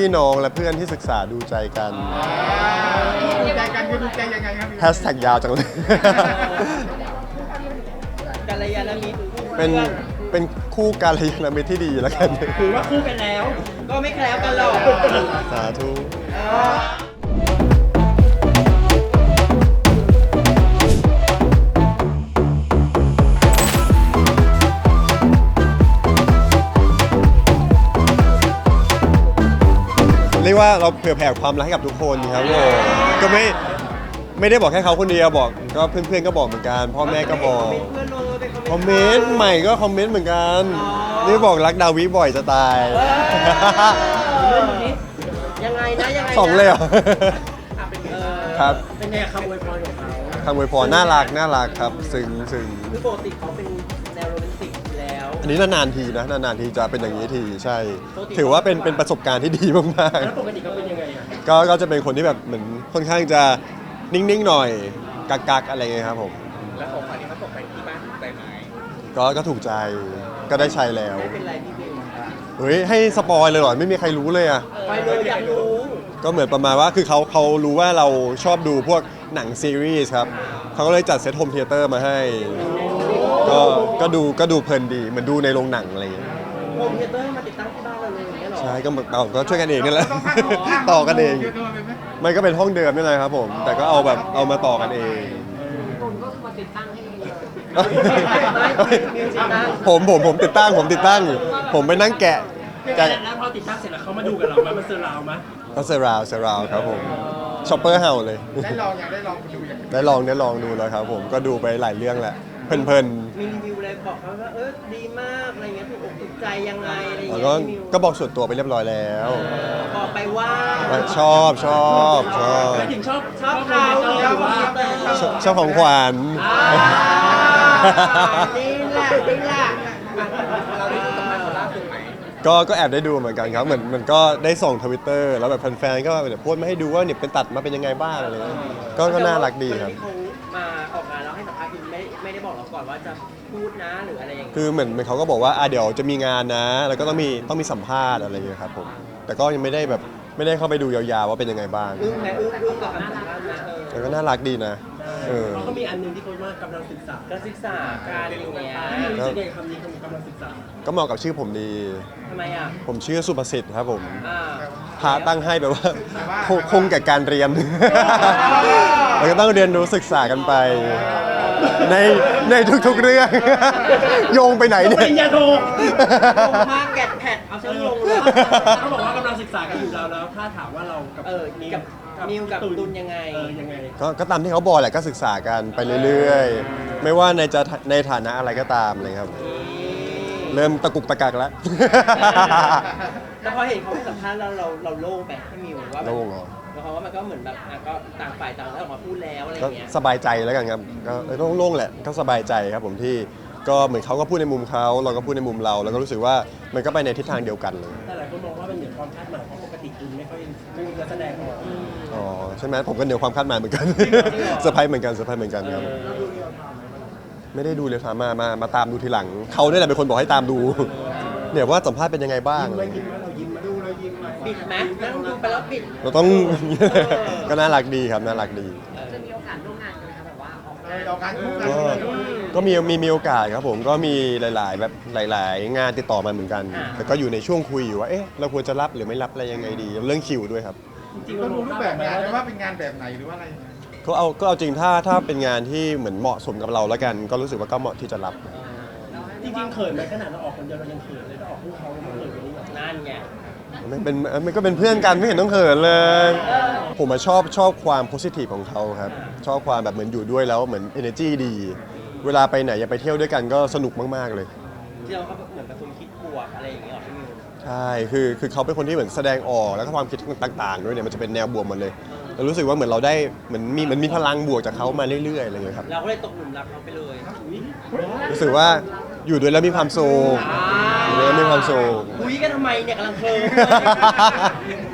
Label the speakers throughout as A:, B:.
A: พี่น้องและเพื่อนที่ศึกษาดูใจกัน
B: ดูใจกันคือดูใจยังไงครับ
A: แฮชแท็กยาวจังเลย
C: กัลยาณมิตร
A: เป็นเป็นคู่การยานมิตรที่ดีแล้วกัน
D: ถือว่าคู่กันแล้ว
C: ก็ไม่แคล้วกันหรอก
A: สาธุ รียกว่าเราเผื่อแผ่ความรักให้กับทุกคนครับผมก็ไม่ไม่ได้บอกแค่เขาคนเดียวบอกก็เพื่อนๆก็บอกเหมือนกัน พ่อแม่ก็บอก
C: เพื่อนลงไป
A: คอมเมนต์ ใหม่ก็คอมเมนต์เหมือนกันนี่บอกรักดาวิบ่อยจะตาย
C: เรื่องนี้ยังไงนะยังไงนะ
A: สองเลยเหรอ
C: เออ
A: ครับ
D: เป็นไงคำอวยพรของเขา
A: คำอวยพรน่ารักน่ารักครับ ซึ้งซึ้ง
C: คือปกติเขาเป็น อยู่แล้ว
A: อันนี้นานๆทีนะนานๆทีจะเป็นอย่างนี้ทีใช่ ถือว่าเป็นเป็นประสบการณ์ที่ดีมาก
D: แล้วปกติเขาเป็นยังไงอะ
A: ๆก็ก็จะเป็นคนที่แบบเหมือนค่อนข้างจะนิ่งๆหน่อยกักๆอะไรเงี้ยครับผม
B: แล้วของขวัญที่เขาตกไปที่บ้านถูกใจไหม
A: ก็ก็ถูกใจก็ได้ใช้แล้ว
C: ไม่เป็นไรพี่บิว
A: เฮ้ยให้สปอยเลยเหรอไม่มีใครรู้เลยอะ
C: ไปเลยอยากรู้
A: ก็เหมือนประมาณว่าคือเขาเขารู้ว่าเราชอบดูพวกหนังซีรีส์ครับเขาก็เลยจัดเซตโฮมเทเตอร์มาให้ ก็ก็ดูก็ดูเพลินดีเหมือนดูในโรงหนังอะไรอย่างเงี้ย
C: โฮมเทเตอร์มาติดตั้งที่บ้านเราเลยอย่างเงี้ยเหรอ
A: ใช่ก็เหมือนเราก็ช่วยกันเองนี่แหละ ต่อกันเอง
B: เยอะตัวไปไหม
A: มันก็เป็นห้องเดิมนี่แหละครับผม แต่ก็เอาแบบเอามาต่อกันเองผมผมผมติดตั้งผมติดตั้ง ผมไปนั่งแกะแกะ
D: แล้วพอติดตั้งเสร็จแล้วเขามาดูกับเราไหมมาเซอร์เราไหม
A: ก็เซราวเซราวครับผมชอปเปอร์เฮาเลย
B: ได้ลองยังได้ลองดูอย่าง
A: ได้ลองได้ลองดูแล้วครับผมก็ดูไปหลายเรื่องแหละ เพลิน
C: มีรีวิวอะไรบอกเขาว่าเออดีมากอะไรเงี้ยถูกอกถูกใจยังไงอะไร
A: ๆ
C: เงี้
A: แล้ว
C: ย
A: ก็
C: พี่มิว
A: ก็บอกส่วนตัวไปเรียบร้อยแล้ว
C: บอกไปว่า
A: ว่าชอบชอบชอบ
D: ไม่ถึงชอบ
C: ชอบเขา
D: ชอบ
C: ชอบ
D: หรือว่า
A: ชอบชอบของขวัญ
C: อ่านี่แหละนี่แหละ
B: เราได้ดูสัมภาษณ์คนล่าสุดไหม
A: ก็ก็แอบได้ดูเหมือนกันครับเหมือนมันก็ได้ส่งทวิตเตอร์แล้วแบบแฟนๆก็เดี๋ยวโพสต์มาให้ดูว่าเนี่ยเป็นตัดมาเป็นยังไงบ้างอะไรเงี้ยก็ก็น่ารักดีครับ
C: นที่เขา อกเราก่อนว่าจะพูดนะหรืออะไรอย่างเงี้ย
A: คือเหมือนเหมือนเขาก็บอกว่าอะเดี๋ยวจะมีงานนะ แล้วก็ต้องมีต้องมีสัมภาษณ์อะไรอย่างเงี้ยครับผมแต่ก็ยังไม่ได้แบบไม่ได้เข้าไปดูยาวๆว่าเป็นยังไงบ้าง
C: อึ้งไหมอึ้งอึ้งกับคำสัมภาษณ์นะเอ
A: แต่
C: อ
A: ก็น่ารักดีนะเออ
D: เพราะเขามีอันหนึงที่เขาว่ากำลังศึกษา
C: การศึกษาการอย่างเงี้ย
D: พี่รู้สึกยังไงคำนี้กำลังศึกษา
A: ก็เหมาะกับชื่อผมดี
C: ทำไมอะ
A: ผมชื่อสุภสิทธิ์ครับผม
C: อ่า
A: พระตั้งให้แบบว่าคงคงแก่การเรียนเราก็ต้องเรียนรู้ศึกษากันไป ในในทุกๆเรื่อง โยงไปไหน
D: ป
A: เนี่ย
D: ริญญาโท
C: ลงมากแกะแผดเอาเชือกลงเลย
D: เขาบอกว่ากำลังศึกษากันอยู่แล้วแล้วถ้าถามว่าเรากับ
C: เออกับมิวกับตุลยังไง
D: เออยังไง
A: ก็ก็ตามที่เขาบอกแหละก็ศึกษากันไปเรื่อยๆ ไม่ว่าในจะในฐานะอะไรก็ตามเลยครับ เริ่มตะกุกตะกักแล้ว
C: แต่พอเห็นเขาให้สัมภาษณ์แล้วเราเราโล่งไปให้มิวว่าแบบ
A: โล่งเหรอ
C: เพราะว่ามันก็เหมือนแบบอะก็ต่างฝ่ายต่างได้ออกมาพูดแล้วอะไรอ
A: ก็
C: ย่างเงี้ย
A: สบายใจแล้วกันครับก็เออก็โล่งๆแหละก็สบายใจครับผมที่ก็เหมือนเขาก็พูดในมุมเขาเราก็พูดในมุมเรา แล้วก็รู้สึกว่ามันก็ไปในทิศทางเดียวกันเลย
D: แต่หลายคนมองว่าเป็นเหนือความคาดหมายเพราะปกติคุณไม่ค่อยไม่มีนักแสดงบอก
A: อ๋อใช่ไหมผมก็เหนือความคาดหมายเหมือนกันเซอร์ไพรส์เหมือนกันเซอร์ไพรส์เหมือนกันครับ ไม่ได้ดูเลยครับมามามาตามดูทีหลังเขาเนี่ยแหละเป็นคนบอกให้ตามดู เนี่ยว่าสัมภาษณ์เป็นยังไงบ้าง
D: ยิ้มไหมยิ้มไหมเรายิ้ม ไหมดูเรายิ้มไหม
C: ปิดไหมนั่งดูไปแล้วปิด
A: เราต้อง ก็น่ารักดีครับน่ารักดี
E: จะมีโอกาสร่วมงานกันไหมคะแบบว่าออก
B: เออลองการคู่กัน
A: ก็ก็มีมีมีโอกาสครับผมก็มีหลายๆแบบหลาย ๆ งานติดต่อมาเหมือนกันแต่ก็อยู่ในช่วงคุยอยู่ว่าเอ๊ะเราควรจะรับหรือไม่รับอะไรยังไงดี เรื่องคิวด้วยครับ
D: จริงๆ
B: ต้
D: เรา
B: อง
D: ดู
B: ดูรูปแบบงานนะว่าเป็นงานแบบไหนหรือว่าอะไรยังไง
A: ก็เอาก็เอาจริงถ้าถ้าเป็นงานที่เหมือนเหมาะสมกับเราแล้วกัน ก็รู้สึกว่าก็เหมาะที่จะรับ
D: จริงๆเขินไหมขนาดเราออกคนเดียวเรายังเขินเลยถ้าออกคู่เขาเราเขินกว่านี้แบบ
C: นั่นไง
A: มันเป็นมันก็เป็นเพื่อนกันไม่เห็นต้องเขินเลย ผมอะชอบชอบความโพสิทีฟของเขาครับ ชอบความแบบเหมือนอยู่ด้วยแล้วเหมือน energy ดี เวลาไปไหนอย่าไปเที่ยวด้วยกันก็สนุกมากๆเลย
C: ที่เราก็เหมือนเป็นคนคิดบวกอะไรอย่างเงี้ยหรอพี่มิว
A: ใช่ คือ คือเขาเป็นคนที่เหมือนแสดงออก แล้วก็ความคิดต่างๆ ด้วยเนี่ย มันจะเป็นแนวบวกหมดเลย เรารู้สึกว่าเหมือนเราได้ เหมือนมีเหมือนมีพลังบวกจากเขามาเรื่อยๆ อะไรอย่างเงี้ยครับ
C: เราก็เลยตกหลุมรักเขาไปเลย
A: รู้สึกว่าอยู่ด้วยแล้วมีความสุขอยู่ด้วยแล้วมีความสุข
C: คุ ยกันทำไมเนี่ยกำลังเพลิน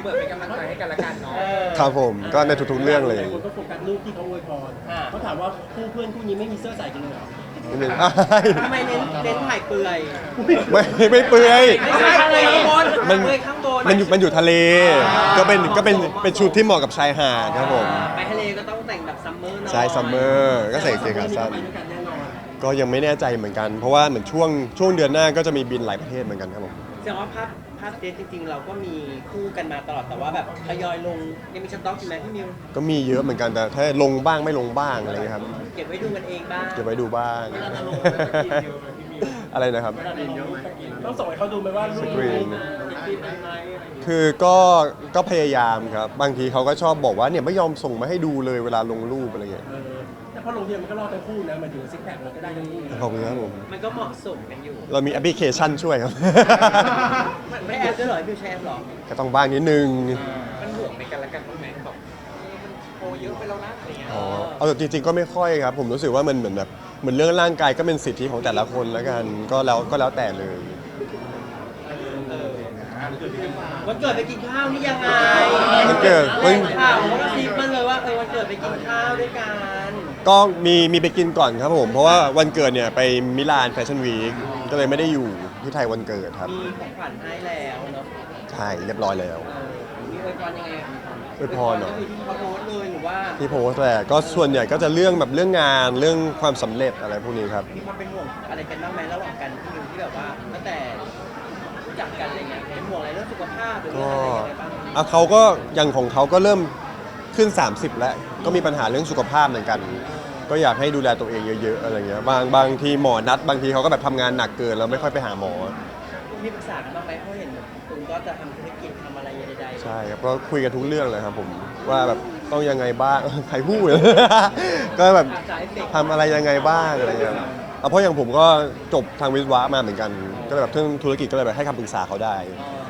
B: เปิดเป็นกำลังใจให้กันละกันเนาะ
C: เออ
A: ครับผมก็ในทุกๆเรื่องเลย
D: คนก็โฟกัสรูปที่เขาอวยพร
C: อ่า
D: เขาถามว่าคู่เพื่อนคู่นี้ไม่มีเสื้อใส่กันเลยเหรอ
C: จ
A: นิดนึงอ้าย
C: ทำไมเน้นเน้นถ่ายเปลือย
A: ไม่ไม่เปื่อย
C: ไม่ใช่เปลือยข้างบน
A: มัน
C: เปลือยข้างบน
A: มันอยู่มันอยู่ทะเล ก็เป็นก็เป็นเป็นชุดที่เหมาะกับชายหาดครับผม
C: ไปทะเลก็ต้องแต่งแบบซัมเมอร์หน่อย
A: ใช่ซัมเมอร์ก็ใส่กางเกงขาสั้น
D: ไปด้วยกันแน่นอน
A: ก็ยังไม่แน่ใจเหมือนกัน เพราะว่าเหมือนช่วงช่วงเดือนหน้าก็จะมีบินหลายประเทศเหมือนกันครับผม
C: แสดงว่าภาพภาพเดทจริงๆ เราก็มีคู่กันมาตลอดแต่ว่าแบบทยอยลงยังมีสต็อกอยู่ไหมพี่มิว
A: ก็มีเยอะเหมือนกันแต่ถ้าลงบ้างไม่ลงบ้างอะไรเงี้ยครับ
C: เก็บไว้ดูกันเองบ้าง
A: เก็บไว้ดูบ้าง อะไรนะครับ
D: ต้องส่งให้เขาดูไหมว่ารูป
A: สกรีน
D: ดีเป็นไหมอะไรอย่างเงี้ย
A: คือก็ก็พยายามครับ บางทีเขาก็ชอบบอกว่าเนี่ยไม่ยอมส่งมาให้ดูเลยเวลาลงรูปอะไรเงี้ย
D: เออ แต่พอลงเทียนมันก็รอดทั้งคู่นะหมายถึงซิกแพคมันก็ได้ทั้งคู่
A: ขอบคุณครับผม
C: มันก็เหมาะสมกันอยู่
A: เรามีแอปพลิเคชันช่วยครับ
C: มันไม่แอปด้วยเหรอพี่มิวใช้แอปเหรอ
A: ก็ต้องบ้างนิดนึง
B: มันห่วงในกันและกันบ้างไหมแบบเออมันโตเยอะไปแล้วนะอะไรเงี้ย
A: อ๋อ เอาแต่จริงๆก็ไม่ค่อยครับ ผมรู้สึกว่ามันเหมือนแบบเหมือนเรื่องร่างกายก็เป็นสิทธิของแต่ละคนแล้วกัน ก็แล้วก็แล้วแต่เลย
C: เออวันเกิดไปกินข้าวนี่ยังไง
A: วันเกิด
C: แหล่งข่าวเขาก็ซิปมาเลยว่าเออวันเกิดไปกินข้าวด้วยกัน
A: ก็มีมีไปกินก่อนครับผม เพราะว่าวันเกิดเนี่ยไปมิลานแฟชั่นวีคก็เลยไม่ได้อยู่ที่ไทยวันเกิดครับ
C: มีของขวัญให้แล้วเนาะ
A: ใช่เรียบร้อยแล้ว
C: เออมีอวยพรยังไง
A: อวยพรเหรอ
C: ก็คือที่เขาโพสต์เลยหรือว่า
A: ที่โพสต์แหละก็ส่วนใหญ่ก็จะเรื่องแบบเรื่องงานเรื่องความสำเร็จอะไรพวกนี้ครับ
C: มีความเป็นห่วงอะไรกันบ้างไหมระหว่างกันที่มิวที่แบบว่าตั้งแต่รู้จักกันอะไรเงี้ยเป็นห่วงอะไรเรื่องสุขภาพหรือ
A: ก็
C: เรื่องอะไรยังไงบ้าง
A: อะเขาก็อย่างของเขาก็เริ่มขึ้น 30 แล้ว ก็มีปัญหาเรื่องสุขภาพเหมือนกัน ก็อยากให้ดูแลตัวเองเยอะๆอะไรเงี้ยบางบางทีหมอนัด บางทีเขาก็แบบทำงานหนักเกินแล้วไม่ค่อยไปหาหมอ
C: มีปรึกษากันบ้างไหมเพราะเห็นคุณก็จะทำธุรกิจทำอะไรใดๆ
A: ใช่ครับก็คุยกันทุกเรื่องเลยครับผมว่าแบบต้องยังไงบ้าง ใครพูด ก็แบบ
C: สายเฟก
A: ทำอะไรยังไงบ้างอะไรเงี้ยเอาเพราะอย่างผมก็จบทางวิศวะมาเหมือนกัน ก็เลยแบบเรื่องธุรกิจก็เลยแบบให้คำปรึกษาเขาได้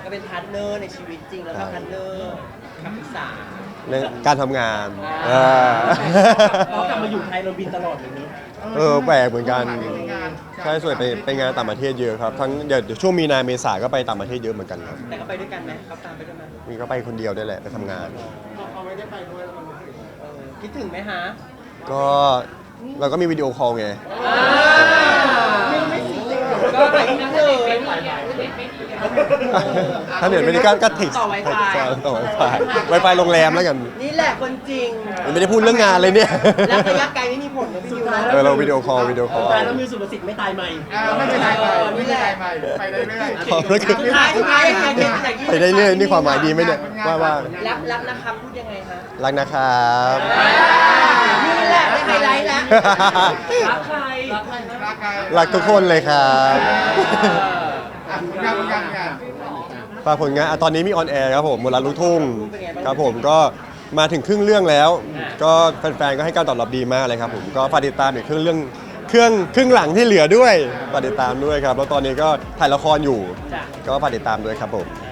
C: ก็เป็นพาร์ทเนอร์ในชีวิตจริงแล้วก็
A: ใช่
C: พาร์ทเนอร์คำปรึกษา
A: เรื่องการทำงาน
C: อ่า
A: เออ
D: เขากลับมาอยู่ไทยเราบินตลอดเลยเนอะ
A: เออแปลกเหมือนกันใช่ส่วนไปไปงานต่างประเทศเยอะครับทั้งเดี๋ยวเดี๋ยวช่วงมีนาเมษาก็ไปต่างประเทศเยอะเหมือนกันครับ
C: แต่ก็ไปด้วยกันไหมเขาตามไปด้วยไหม
A: มีก็ไปคนเดียวได้แหละไปทำงาน
C: เขาไม่ได้ไปด้วยคิดถึงไหมฮะ
A: ก็เราก็มีวิดีโอคอลไง
C: ไม่ไม่สิ ก็ไปที่นั่นเลย
A: ถ้าเน็ตไม่ได้ก็ก็ติด
C: ต่อ Wi-Fi
A: ต่อ Wi-Fi Wi-Fi โรงแรมแล้วกัน
C: นี่แหละคนจริง
A: ไม่ได้พูดเรื่องงานเลยเนี่ย
C: แล้วระยะไกลไม่มีผลนะพี่มิวนะ
A: เออเราวิดีโอคอลวิดีโอคอล
D: ตายแล้วมีสุภสิทธิ์ไม่ตายใหม่
B: อ่าไม่เป็นไรไปไม่เป็นไรไปไปเรื่อย
A: ขอบคุณครับ
C: สุดท้ายสุดท้ายยังไงเนี่ยจาก
A: ไปได้เรื่อยนี่ความหมายดีไหมเนี่ยว่าว่า
C: รักรักนะครับพูดยังไงฮะ
A: รักนะครับ
C: นี่แหละได้ไฮไลท์แล้ว
D: รักใคร
B: รักใค รรักใคร
A: รักทุกคนเลยครับ
B: อะงานงานงาน
A: ฝากผลงานอะตอนนี้มีออนแอร์ครับผมมลลูกทุ่งครับผมก็มาถึงครึ่งเรื่องแล้ว ก็แฟนๆก็ให้การตอบรับดีมากเลยครับผมก็ฝากติดตามอีกครึ่งเรื่องเครื่องครึ่งหลังที่เหลือด้วยฝากติดตามด้วยครับ แล้วตอนนี้ก็ถ่ายละครอยู่
C: จ้ะ
A: ก็ฝากติดตามด้วยครับผม
C: เอ